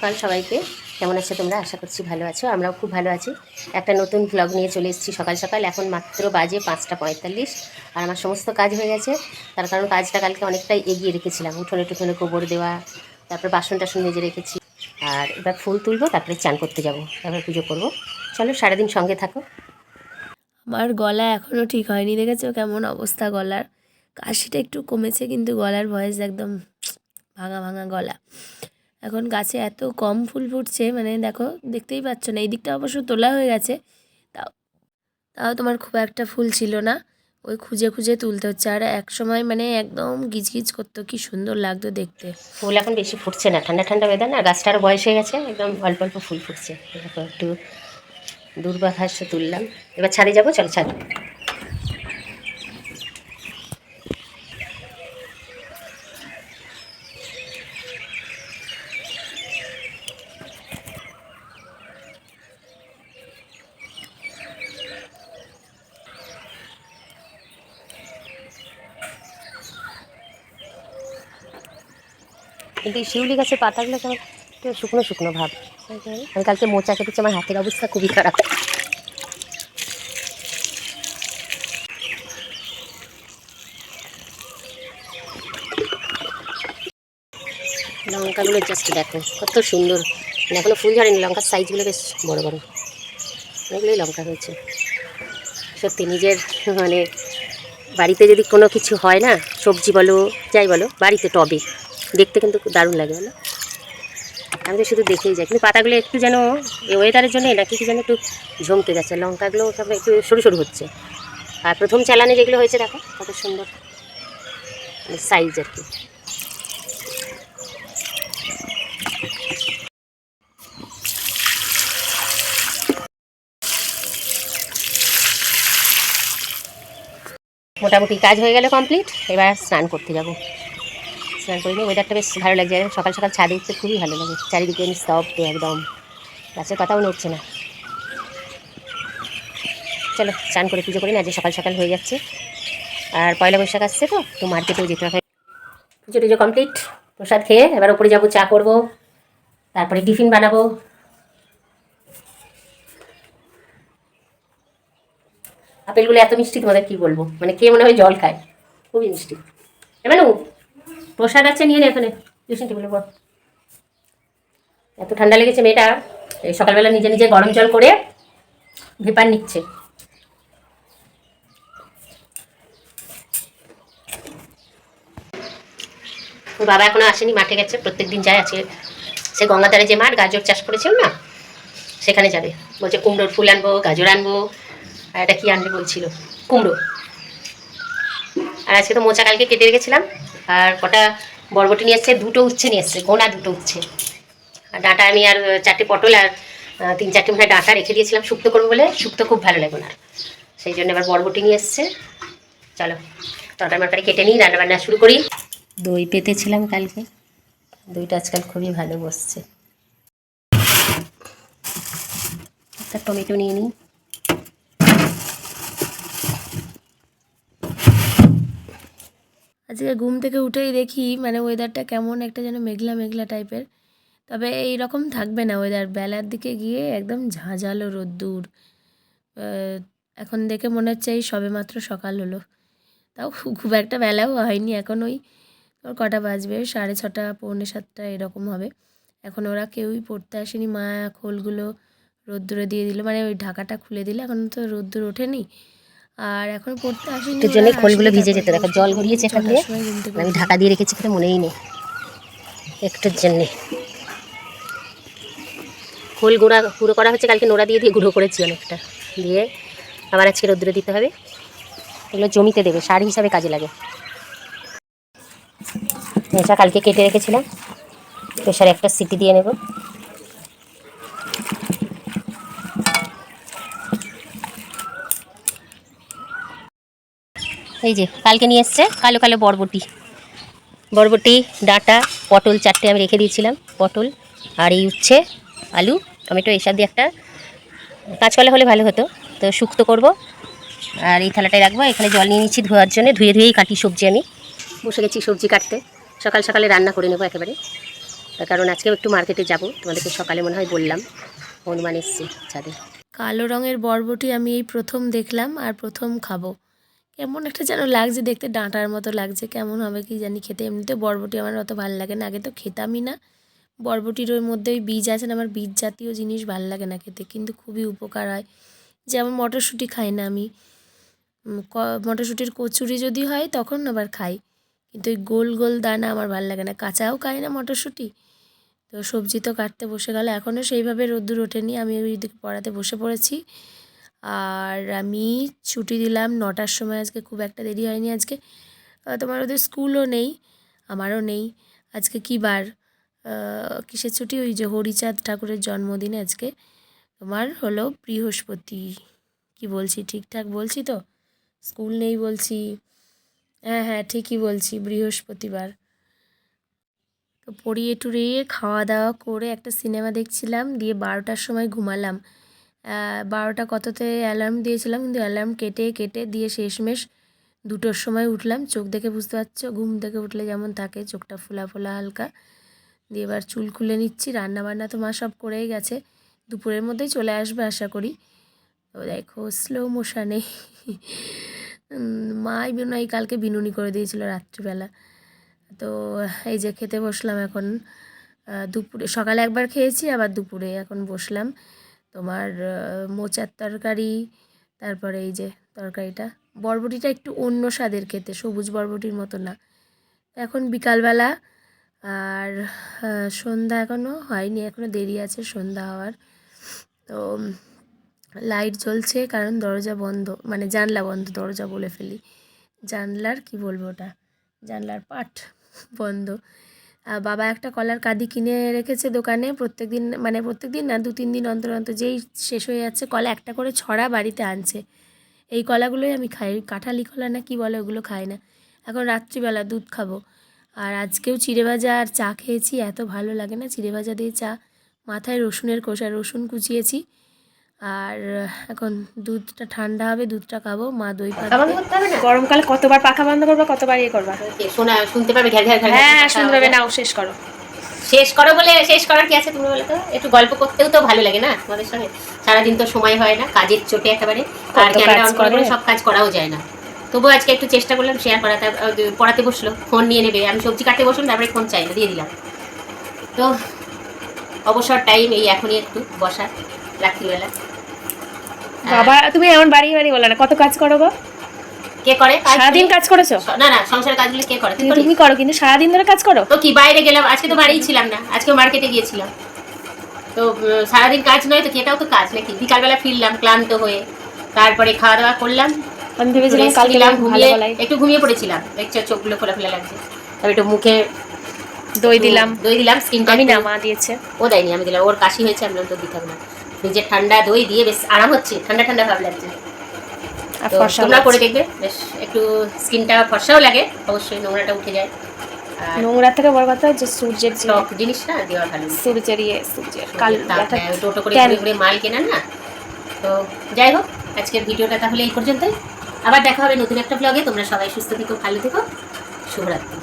সকাল সবাইকে। কেমন আছো তোমরা? আশা করছি ভালো আছো। আমরাও খুব ভালো আছি। একটা নতুন ব্লগ নিয়ে চলে এসেছি সকাল সকাল। এখন মাত্র বাজে পাঁচটা পঁয়তাল্লিশ আর আমার সমস্ত কাজ হয়ে গেছে। তার কারণ কাজটা কালকে অনেকটাই এগিয়ে রেখেছিলাম। উঠোনে টুঠোনে গোবর দেওয়া, তারপরে বাসন টাসন মেজে রেখেছি। আর এবার ফুল তুলবো, তারপরে চান করতে যাব। তারপরে পুজো করব। চলো সারাদিন সঙ্গে থাকো। আমার গলা এখনও ঠিক হয়নি, দেখেছ? কেমন অবস্থা গলার? কাশিটা একটু কমেছে, কিন্তু গলার ভয়েস একদম ভাঙা ভাঙা গলা। এখন গাছে এত কম ফুল ফুটছে মানে দেখো, দেখতেই পাচ্ছ না। এই দিকটা অবশ্য তোলা হয়ে গেছে। তাও তাও তোমার খুব একটা ফুল ছিল না। ওই খুঁজে খুঁজে তুলতে হচ্ছে। আর এক সময় মানে একদম গিজগিজ করতো, কি সুন্দর লাগতো দেখতে। ফুল এখন বেশি ফুটছে না। ঠান্ডা ঠান্ডা ওয়েদার না গাছটার বয়স হয়ে গেছে, একদম অল্প অল্প ফুল ফুটছে। একটু দুর্বাঘাস তুললাম। এবার ছাদে যাব, চলো ছাদ। কিন্তু এই শিউলি গাছের পাতাগুলো কেমন শুকনো শুকনো ভাব। আমি কালকে মোচা কেটেছি, আমার হাতের অবস্থা খুবই খারাপ। লঙ্কাগুলো জাস্ট দেখো, কত সুন্দর। মানে এখনও ফুল ঝরেনি লঙ্কার সাইজগুলো বেশ বড় বড়। অনেকগুলোই লঙ্কা হয়েছে। সত্যি নিজের মানে বাড়িতে যদি কোনো কিছু হয় না, সবজি বলো, যাই বলো, বাড়িতে টবে। দেখতে কিন্তু দারুণ লাগে, বলো? আমি তো শুধু দেখেই যাই, কিন্তু পাতাগুলো একটু যেন ওয়েদারের জন্য নাকি কি যেন একটু ঝমকে যাচ্ছে, লঙ্কাগুলো সব একটু সরু সরু হচ্ছে। আর প্রথম চালানে যেগুলো হয়েছে দেখো, কত সুন্দর। সাইজ আর কি। মোটামুটি কাজ হয়ে গেল কমপ্লিট এবার স্নান করতে যাব। স্নান করে নিয়ে ওয়েদারটা বেশ ভালো লাগছে। সকাল সকাল ছাদে উঠতে খুবই ভালো লাগে। চারিদিকে স্তব্ধ একদম। গাছের কথাও নড়ছে না। চলো, স্নান করে পুজো করি না যে সকাল সকাল হয়ে যাচ্ছে। আর পয়লা বৈশাখ আসছে তো তো মার্কেটেও যেতে হবে। পুজো টুজো কমপ্লিট প্রসাদ খেয়ে এবার ওপরে যাব, চা করব। তারপরে টিফিন বানাবো। আপেলগুলো এত মিষ্টি, তোমাদের কি বলব? মানে কে মনে হয় জল খায়। খুবই মিষ্টি। এবার প্রসাদ আছে, নিয়ে নে এখানে। টিউশন টেবিলে বল এত ঠান্ডা লেগেছে মেয়েটা। এই সকালবেলা নিজে নিজে গরম জল করে ভেপার নিচ্ছে। বাবা এখনও আসেনি, মাঠে গেছে প্রত্যেকদিন যায় আজকে। সে গঙ্গাধারে যে মাঠ, গাজর চাষ করেছিল না? সেখানে যাবে। বলছে, কুমড়োর ফুল আনব, গাজর আনব। আর এটা কি আনবে বলছিল? কুমড়ো। আর আজকে তো মোচা কালকে কেটে রেখেছিলাম। আর কটা বরবটি নিয়ে এসছে, দুটো উচ্ছে নিয়ে এসছে, গোনা দুটো উচ্ছে। আর ডাঁটা আমি আর চারটে পটল আর তিন চারটে মনে ডাঁটা রেখে দিয়েছিলাম শুক্তো করব বলে, শুক্তো খুব ভালো লাগে না সেই জন্য এবার বরবটি নিয়ে এসছে। চলো, তরকারি মরকারি কেটে নিই রান্না বান্না শুরু করি। দই পেতেছিলাম কালকে। দইটা আজকাল খুবই ভালো বসছে। একটা টমেটো নিয়ে নিই। আজকে ঘুম থেকে উঠেই দেখি মানে ওয়েদারটা কেমন একটা যেন মেঘলা মেঘলা টাইপের তবে এই রকম থাকবে না ওয়েদার বেলার দিকে গিয়ে একদম ঝাঁঝালো রোদ্দুর। এখন দেখে মনে হচ্ছে এই সবেমাত্র সকাল হলো। তাও খুব একটা বেলাও হয়নি এখন ওই তোর কটা বাজবে? সাড়ে ছটা, পৌনে সাতটা এরকম হবে। এখন ওরা কেউই পড়তে আসেনি। মা খোলগুলো রোদ্দুরে দিয়ে দিল। মানে ওই ঢাকাটা খুলে দিলে। এখন তো রোদ্দুর ওঠেনি। আর এখন পড়তে আসেনি একটু জন্য খোলগুলো ভিজে যেত দেখো জল গড়িয়েছে এখান দিয়ে। আমি ঢাকা দিয়ে রেখেছি কিন্তু মনেই নেই। একটুর জন্যে। খোল গুঁড়া গুঁড়ো করা হচ্ছে কালকে নোড়া দিয়ে দিয়ে গুঁড়ো করেছি অনেকটা। দিয়ে আবার আজকে রোদ্রে দিতে হবে। এগুলো জমিতে দেবে সার হিসাবে কাজে লাগে। এটা কালকে কেটে রেখেছিলাম। প্রেশারে একটা সিটি দিয়ে নেব। এই যে, কালকে নিয়ে এসছে কালো কালো বরবটি। বরবটি, ডাঁটা, পটল চারটে আমি রেখে দিয়েছিলাম, পটল আর এই উচ্ছে আলু, টমেটো এইসব দিয়ে একটা কাঁচকলা হলে ভালো হতো। তো শুক্তো করব আর এই থালাটায় রাখব। এখানে জল নিয়ে নিচ্ছি ধোয়ার জন্য। ধুয়ে ধুয়েই কাটি সবজি আমি। বসে গেছি সবজি কাটতে। সকাল সকালে রান্না করে নেব একেবারে। কারণ আজকেও একটু মার্কেটে যাব। তোমাদেরকে সকালে মনে হয় বললাম। হনুমান এসছে ছাদে কালো রঙের বরবটি আমি এই প্রথম দেখলাম আর প্রথম খাব। কেমন একটা যেন লাগছে, দেখতে ডাঁটার মতো লাগছে, কেমন হবে কি জানি খেতে। এমনিতে বরবটি আমার অত ভালো লাগে না, আগে তো খেতামই না। বরবটির ওর মধ্যে ওই বীজ আছে না, আমার বীজ জাতীয় জিনিস ভালো লাগে না খেতে, কিন্তু খুবই উপকার হয়। যেমন মটরশুঁটি খাই না আমি মটরশুঁটির কচুরি যদি হয় তখন আবার খাই, কিন্তু ওই গোল গোল দানা আমার ভালো লাগে না। কাঁচাও খাই না মটরশুঁটি, তো সবজি তো কাটতে বসে গেল এখনও সেইভাবে রোদ্দুর ওঠেনি, আমি ওই দিকে পড়াতে বসে পড়েছি। আর আমি ছুটি দিলাম নটার সময় আজকে খুব একটা দেরি হয়নি আজকে। তোমার ওদের স্কুলও নেই, আমারও নেই। আজকে কী বার? কিসের ছুটি? ওই যে হরিচাঁদ ঠাকুরের জন্মদিন আজকে। তোমার হলো বৃহস্পতি। কি বলছি? ঠিকঠাক বলছি তো? স্কুল নেই বলছি। হ্যাঁ হ্যাঁ ঠিকই বলছি, বৃহস্পতিবার। তো পড়িয়ে টুরিয়ে খাওয়া দাওয়া করে একটা সিনেমা দেখছিলাম, দিয়ে বারোটার সময় ঘুমালাম। বারোটা কততে অ্যালার্ম দিয়েছিলাম, কিন্তু অ্যালার্ম কেটে কেটে দিয়ে শেষমেশ দুটোর সময় উঠলাম। চোখ দেখে বুঝতে পারছ, ঘুম থেকে উঠলে যেমন থাকে, চোখটা ফোলা ফোলা হালকা। দিয়ে এবার চুল খুলে নিচ্ছি, রান্নাবান্না তো মা সব করেই গেছে। দুপুরের মধ্যেই চলে আসবে আশা করি। তো দেখো স্লো মোশানে মাই বিনয় কালকে বিনুনি করে দিয়েছিল রাত্রিবেলা। তো এই যে খেতে বসলাম এখন দুপুরে, সকালে একবার খেয়েছি, আবার দুপুরে এখন বসলাম। তোমার মোচার তরকারি, তারপরে এই যে তরকারিটা। বরবটিটা একটু অন্য স্বাদের খেতে, সবুজ বরবটির মতো না। এখন বিকালবেলা, আর সন্ধ্যা এখনও হয়নি এখনও দেরি আছে সন্ধ্যা হওয়ার। তো লাইট জ্বলছে কারণ দরজা বন্ধ মানে জানলা বন্ধ, দরজা বলে ফেলি। জানলার, কি বলব ওটা? জানলার পাট বন্ধ। বাবা একটা কলার কাঁদি কিনে রেখেছে দোকানে। প্রত্যেক দিন মানে প্রত্যেক দিন না দু তিন দিন অন্তর অন্তর যেই শেষ হয়ে যাচ্ছে, কলা একটা করে ছড়া বাড়িতে আনছে। এই কলাগুলোই আমি খাই। কাঁঠালি কলা না কি বলে ওগুলো খাই না। এখন রাত্রিবেলা দুধ খাব। আর আজকেও চিড়ে ভাজা আর চা খেয়েছি, এত ভালো লাগে না। চিড়ে ভাজা দিয়ে চা, মাথায় রসুনের কোষা রসুন কুচিয়েছি। আর এখন দুধটা ঠান্ডা হবে দুধটা খাব মা দই খাবার পাবে করতে হবে না? গরমকালে কতবার পাখা বন্ধ করবা কতবার ইয়ে করবা? শোনা শুনতে পারবে ঘ্যার ঘ্যার হ্যাঁ শুনতে পাবে হবে। নাও শেষ করো। শেষ করো বলে শেষ করার কি আছে তুমি বলে তো? একটু গল্প করতেও তো ভালো লাগে না তোমাদের সঙ্গে? সারাদিন তো সময় হয় না কাজের চোটে একেবারে। আর ক্যামেরা অন করে। সব কাজ করাও যায় না। তবুও আজকে একটু চেষ্টা করলাম শেয়ার করাতে পড়াতে বসল ফোন নিয়ে নেবে। আমি সবজি কাটতে বসলাম তারপরে ফোন চাইলো দিয়ে দিলাম। তো অবসর টাইম এই এখনই একটু বসা রাত্রিবেলা। বাবা তুমি এমন বাড়ি বাড়ি বলো না। কত কাজ করো গো? কে করে? সারাদিন কাজ করেছ? না না সংসারের কাজগুলো কে করে? তুমি করো। কিন্তু সারাদিন ধরে কাজ করো? তো কি বাইরে গেলাম? আজকে তো বাড়িই ছিলাম না। আজকে মার্কেটে গিয়েছিলাম। তো সারাদিন কাজ নয় তো এটাও তো কাজ নাকি? বিকালবেলা ফিরলাম ক্লান্ত হয়ে। তারপরে খাওয়া দাওয়া করলাম। আমি ভেবেছিলাম rest কালকে ঘুমিয়ে একটু ঘুমিয়ে পড়েছিলাম। দেখছ চোখগুলো খোলা খোলা লাগছে। তারপর একটু মুখে দই দিলাম। দই দিলাম স্কিনটা আমি না মা দিয়েছে। ও দেয়নি আমি দিলাম। ওর কাশি হয়েছে আমি তো দিতে হবে না। নিজে ঠান্ডা দই দিয়ে বেশ আরাম হচ্ছে ঠান্ডা ঠান্ডা ভাব লাগছে। তোমরা করে দেখবে বেশ একটু স্কিনটা ফর্সাও লাগে অবশ্যই নোংরাটা উঠে যায়। নোংরা থেকে বড় কথা যে সূর্যের যে স্টক জিনিস না দেওয়া ভালো সূর্যের ইয়ে সূর্যের কাল নেয়, টোটো করে ঘুরে ঘুরে মাল কেনা না? তো যাই হোক আজকের ভিডিওটা তাহলে এই পর্যন্তই। আবার দেখা হবে নতুন একটা ব্লগে তোমরা সবাই সুস্থ থেকো ভালো থেকো। শুভরাত্রি।